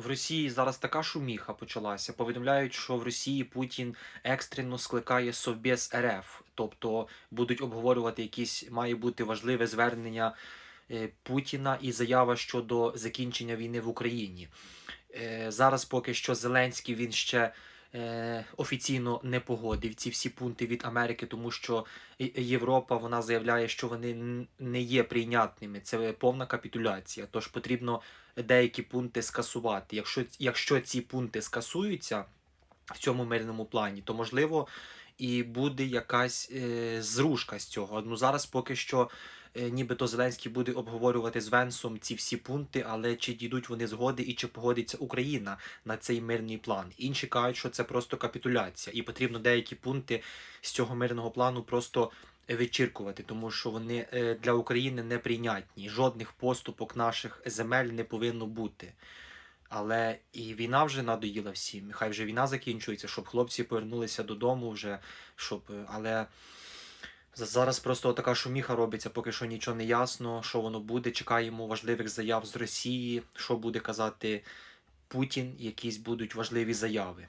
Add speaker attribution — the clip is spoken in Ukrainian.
Speaker 1: В Росії зараз така шуміха почалася. Повідомляють, що в Росії Путін екстрено скликає Совбез РФ, тобто будуть обговорювати якісь має бути важливе звернення е, Путіна і заява щодо закінчення війни в Україні. Е, Зараз поки що Зеленський він ще е, офіційно не погодив ці всі пункти від Америки, тому що Європа вона заявляє, що вони не є прийнятними. Це повна капітуляція. Тож потрібно деякі пункти скасувати. Якщо, якщо ці пункти скасуються в цьому мирному плані, то можливо і буде якась е, зрушка з цього. Ну зараз поки що. е, Нібито Зеленський буде обговорювати з Венсом ці всі пункти, але чи дійдуть вони згоди і чи погодиться Україна на цей мирний план? Інші кажуть, що це просто капітуляція, і потрібно деякі пункти з цього мирного плану просто вичіркувати, тому що вони е, для України неприйнятні. Жодних поступок наших земель не повинно бути. Але і війна вже надоїла всім. Хай вже війна закінчується, щоб хлопці повернулися додому вже, щоб. е, Але зараз просто така шуміха робиться, поки що нічого не ясно, що воно буде. Чекаємо важливих заяв з Росії, що буде казати Путін, якісь будуть важливі заяви.